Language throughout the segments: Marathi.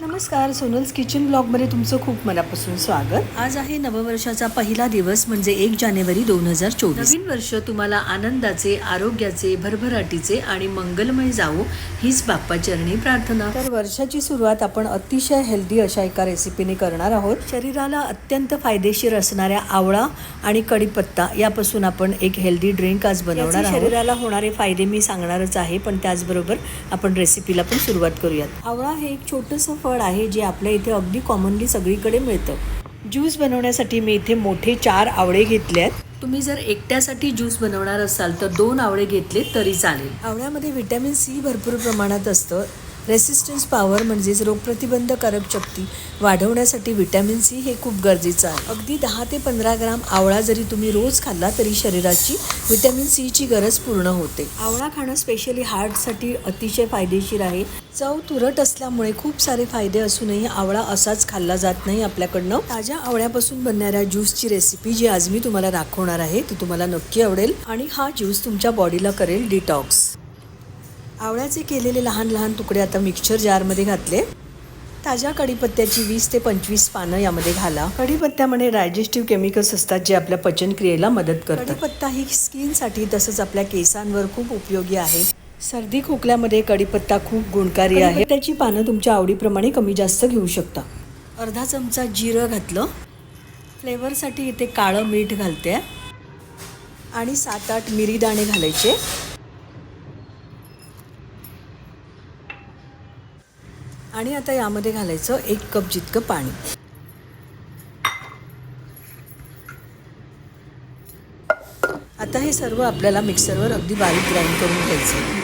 नमस्कार सोनल्स किचन ब्लॉगमध्ये तुमचं खूप मनापासून स्वागत. आज आहे नववर्षाचा पहिला दिवस म्हणजे एक जानेवारी दोन हजार चोवीस. नवीन वर्ष तुम्हाला आनंदाचे आरोग्याचे भरभराटीचे आणि मंगलमय जावो हीच बाप्पा चरणी प्रार्थना. तर वर्षाची सुरुवात आपण अतिशय हेल्दी अशा एका रेसिपीने करणार आहोत. शरीराला अत्यंत फायदेशीर असणाऱ्या आवळा आणि कढीपत्ता यापासून आपण एक हेल्दी ड्रिंक आज बनवणार आहोत. शरीराला होणारे फायदे मी सांगणारच आहे पण त्याचबरोबर आपण रेसिपीला पण सुरुवात करूयात. आवळा हे एक छोटंसं फळ आहे जे आपल्या इथे अगदी कॉमनली सगळीकडे मिळतं. ज्यूस बनवण्यासाठी मी इथे मोठे चार आवळे घेतले आहेत तुम्ही जर एकट्यासाठी ज्यूस बनवणार असाल तर दोन आवळे घेतले तरी चालेल. आवळ्यामध्ये व्हिटॅमिन सी भरपूर प्रमाणात असतं. रेसिस्टन्स पॉवर म्हणजेच रोगप्रतिबंधकारक शक्ती वाढवण्यासाठी व्हिटॅमिन सी हे खूप गरजेचं आहे. अगदी दहा ते पंधरा ग्राम आवळा जरी तुम्ही रोज खाल्ला तरी शरीराची व्हिटॅमिन सीची गरज पूर्ण होते. आवळा खाणं स्पेशली हार्टसाठी अतिशय फायदेशीर आहे. चव तुरट असल्यामुळे खूप सारे फायदे असूनही आवळा असाच खाल्ला जात नाही आपल्याकडनं. ताज्या आवळ्यापासून बनणाऱ्या ज्यूसची रेसिपी जी आज मी तुम्हाला दाखवणार आहे ती तुम्हाला नक्की आवडेल आणि हा ज्यूस तुमच्या बॉडीला करेल डिटॉक्स आवळ्याचे केलेले लहान लहान तुकडे आता मिक्सचर जारमध्ये घातले. ताज्या कढीपत्त्याची वीस ते पंचवीस पानं यामध्ये घाला. कढीपत्त्यामध्ये डायजेस्टिव्ह केमिकल्स असतात जे आपल्या पचनक्रियेला मदत करतात. कढीपत्ता ही स्किनसाठी तसंच आपल्या केसांवर खूप उपयोगी आहे. सर्दी खोकल्यामध्ये कढीपत्ता खूप गुणकारी आहे. त्याची पानं तुमच्या आवडीप्रमाणे कमी जास्त घेऊ शकता. अर्धा चमचा जिरं घातलं. फ्लेवरसाठी इथे काळं मीठ घालते. आणि सात आठ मिरी दाणे घालायचे. आणि आता यामध्ये घालायचं एक कप जितकं पाणी. आता हे सर्व आपल्याला मिक्सरवर अगदी बारीक ग्राइंड करून घ्यायचं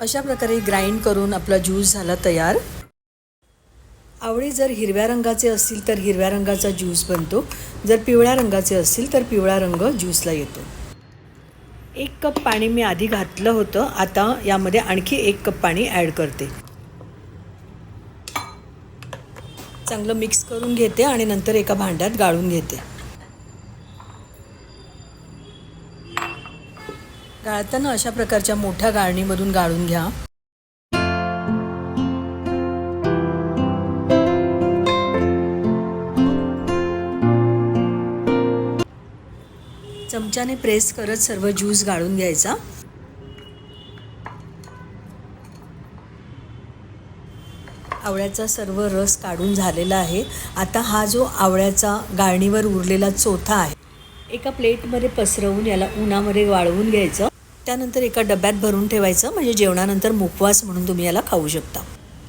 अशा प्रकारे ग्राइंड करून आपला ज्यूस झाला तयार. आवळी जर हिरव्या रंगाचे असतील तर हिरव्या रंगाचा ज्यूस बनतो. जर पिवळ्या रंगाचे असतील तर पिवळा रंग ज्यूसला येतो. एक कप पाणी मी आधी घातलं होतं. आता यामध्ये आणखी एक कप पाणी ॲड करते. चांगलं मिक्स करून घेते आणि नंतर एका भांड्यात गाळून घेते. गाळताना अशा प्रकारच्या मोठ्या गाळणीमधून गाळून घ्या. चमच्याने प्रेस करत सर्व ज्यूस गाळून घ्यायचा. आवळ्याचा सर्व रस काढून झालेला आहे. आता हा जो आवळ्याचा गाळणीवर उरलेला चोथा आहे एका प्लेटमध्ये पसरवून याला उन्हामध्ये वाळवून घ्यायचं. त्यानंतर एका डब्यात भरून ठेवायचं म्हणजे जेवणानंतर मुखवास म्हणून तुम्ही याला खाऊ शकता.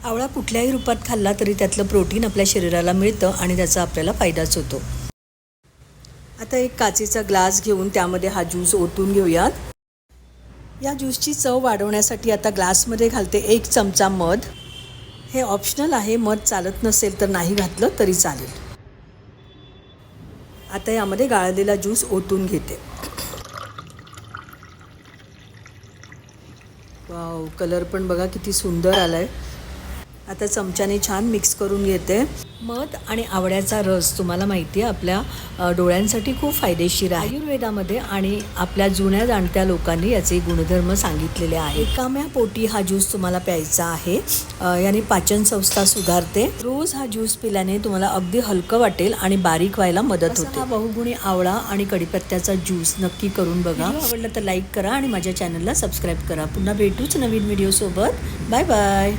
आवळा कुठल्याही रूपात खाल्ला तरी त्यातलं प्रोटीन आपल्या शरीराला मिळतं आणि त्याचा आपल्याला फायदाच होतो. आता एक काचेचा ग्लास घेऊन त्यामध्ये हा ज्यूस ओतून घेऊयात. या ज्यूसची चव वाढवण्यासाठी आता ग्लासमध्ये घालते एक चमचा मध. हे ऑप्शनल आहे मध चालत नसेल तर नाही घातलं तरी चालेल. आता यामध्ये गाळलेला ज्यूस ओतून घेते. वाव कलर पण बघा किती सुंदर आला आहे आता चमच्याने छान मिक्स करून घेते. मध आणि आवळ्याचा रस तुम्हाला माहिती आहे आपल्या डोळ्यांसाठी खूप फायदेशीर आहे. आयुर्वेदामध्ये आणि आपल्या जुन्या जाणत्या लोकांनी याचे गुणधर्म सांगितलेले आहे काम्या पोटी हा ज्यूस तुम्हाला प्यायचा आहे. याने पाचन संस्था सुधारते. रोज हा ज्यूस पिल्याने तुम्हाला अगदी हलकं वाटेल आणि बारीक व्हायला मदत होते. हा बहुगुणी आवळा आणि कडीपत्त्याचा ज्यूस नक्की करून बघा. आवडलं तर लाईक करा आणि माझ्या चॅनलला सबस्क्राईब करा. पुन्हा भेटूच नवीन व्हिडिओ सोबत. Bye bye